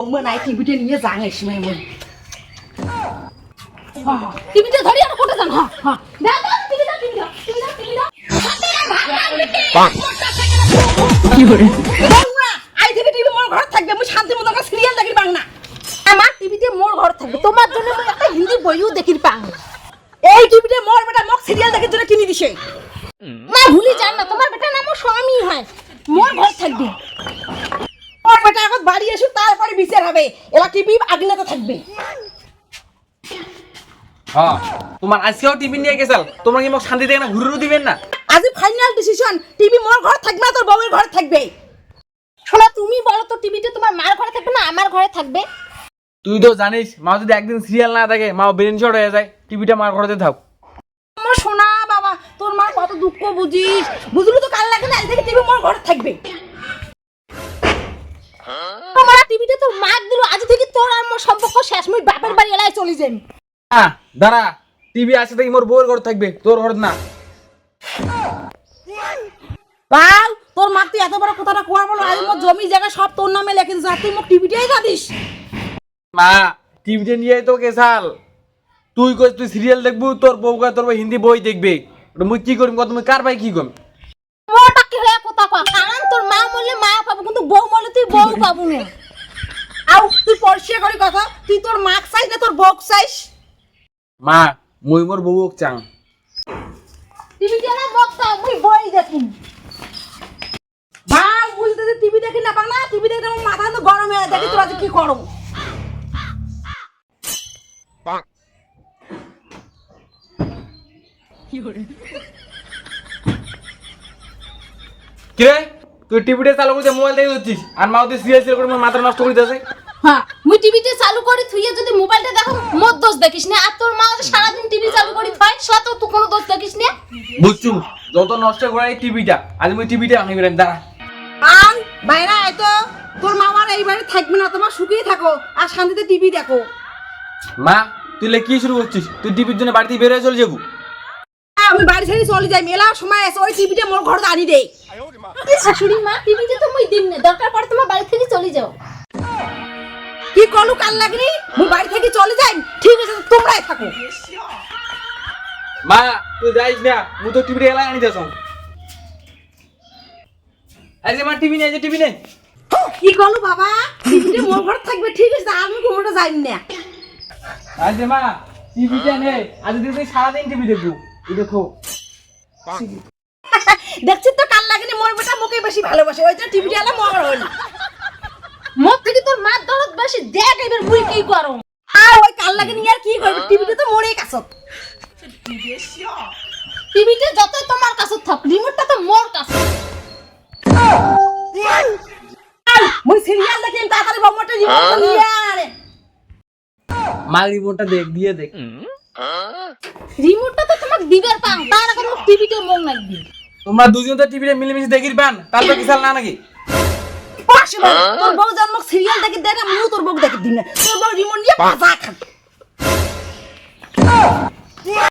বৌমা নাই টিভিটা নিয়ে যাং এই সময় মন টিভিটা ধরি আর কোটে যান হ্যাঁ হ্যাঁ দাও দাও টিভি দাও টিভি দাও টিভি দাও টিভি দাও বৌমা আই থেকে টিভি মোর ঘর থাকবে আমি শান্তি মতো একটা সিরিয়াল দেখি পাং না আমার টিভিতে মোর ঘর থাকবে তোমার জন্য আমি একটা হিন্দি বইও দেখি পাং এই টিভিতে মোর বেটা মক সিরিয়াল দেখার জন্য কিনে দিছে না ভুলি যান না তোমার বেটা নাম স্বামী হয় মোর ঘর থাকবে বাড়ি এসে তারপরে বিচার হবে। এলা টিভি আগলাতে থাকবে। হ্যাঁ তোমার আজকেও টিভি নিয়ে গেছাল। তোমরা কি মোক শান্তি দেখে না ঘুরে দিবেন না? আজ ফাইনাল ডিসিশন টিভি মোর ঘর থাকবে না তোর বউয়ের ঘর থাকবে? শোনা তুমি বলো তো টিভিটা তোমার মার ঘরে থাকবে না আমার ঘরে থাকবে? তুই তো জানিস মা যদি একদিন সিরিয়াল না থাকে মা ব্রেন শর্ট হয়ে যায় টিভিটা মার ঘরেতে থাক। আমার সোনা বাবা তোর মা কত দুঃখ বুঝিস বুঝলি তো কাল লাগে না আজ থেকে টিভি মোর ঘরে থাকবে। তোর মার দিল আজ থেকে তোর আর মোর সম্পর্ক শেষ মুই বাপের বাড়ি এলাকায় চলে যাই হ্যাঁ দাঁড়া টিভি আছে থেকে মোর বউয়ের ঘর থাকবে তোর ঘর না। বাল তোর মা তুই এত বড় কথাটা কোয়ার বলো? আজ মোর জমি জায়গা সব তোর নামে লিখে দিস আর তুই মোর টিভিটাই জানিস মা টিভিতে নিয়ে তো গেছাল তুই কই তুই সিরিয়াল দেখবু তোর বউ কয় তোর বউ হিন্দি বই দেখবে। মুই কি করিম কত তুমি কার ভাই কি কম? মোটা কি হয়ে কথা কয়? কারণ তোর মা মরলে মা পাবো কিন্তু বউ মরলে তুই বউ পাবো না। আও তুই পরিষ্কার করি কথা তুই তোর মাক চাইস না তোর বউক চাইস? মা মুই মোর বউ চাং। টিভি কেন বকতা মুই বই দেখি ভালো বুঝতে যে টিভি দেখি না পাক না টিভি দেখে আমার মাথা তো গরম হয়ে দেখি তোর কি করো কিরে তুই টিভিটা চালু করতে মোবাইল দেখে দিচ্ছিস আর মা ওদের সিরিয়াল করে মাথা নষ্ট করে দিতেছে হ্যাঁ মুই টিভিতে চালু করি থুইয়ে যদি মোবাইলটা দেখো মোর দোষ দেখিস না। আর তোর মা যদি সারাদিন টিভি চালু করি থয় সেটা তো তুই কোনো দোষ দেখিস না। বুঝছু? যত নষ্ট করে এই টিভিটা আজ মুই টিভিটা ভাঙি বেরেন দাঁড়া। আন বাইরে আয় তো তোর মামার এই বাড়ি থাকবে না তোমার সুখেই থাকো আর শান্তিতে টিভি দেখো। মা তুই লে কি শুরু করছিস? তুই টিভির জন্য বাড়িতে বেরিয়ে চলে যাব? আমি বাড়ি ছেড়ে চলে যাই মেলা সময় আছে ওই টিভিটা মোর ঘরে আনি দে। শাশুড়ি মা টিভিতে তো মুই দিন না দরকার পড়ে তোমার বাড়ি থেকে চলে যাও কলু কাল লাগনি মুই বাড়ি থেকে চলে যাই ঠিক আছে তোমরাই থাকো। মা তুই যাইস না মু তো টিভিটা এলাই আনি যে মা টিভি নেই যে টিভি নেই কি কলু বাবা? টিভিটা মোর ঘরে থাকবে ঠিক আছে আমি কোনোটা যাই না। যে মা টিভিটা নেই আজ দিন তুই সারাদিন টিভি দেখব এই দেখো। দেখছিস তো কাল লাগনি মোর বেটা মোকে বেশি ভালোবাসে ওই জন্য টিভিটা এলা মগর হয় না দরদ দেখ এবার মুই কি করো ওই কাল লাগনি আর কি করবে? টিভিটা তো মোরেই কাছত টিভিতে যত তোমার কাছে থাক রিমোটটা তো মোর কাছে মুই সিরিয়াল দেখি তাড়াতাড়ি বম্বটা রিমোটটা নিয়ে আরে। মা রিমোটটা দেখ দিয়ে দেখ রিমোটটা তো তোমাকে দিবার পাং তার আগে টিভিতে মন লাগবে। তোমরা দুজন তো টিভিটা মিলেমিশে দেখির পান তারপর কি চাল না নাকি? পাশে তোর বউ জন্ম সিরিয়াল দেখে দেয় না মুখ তোর বউ দেখে দিন তোর বউ রিমোট নিয়ে বাজা খান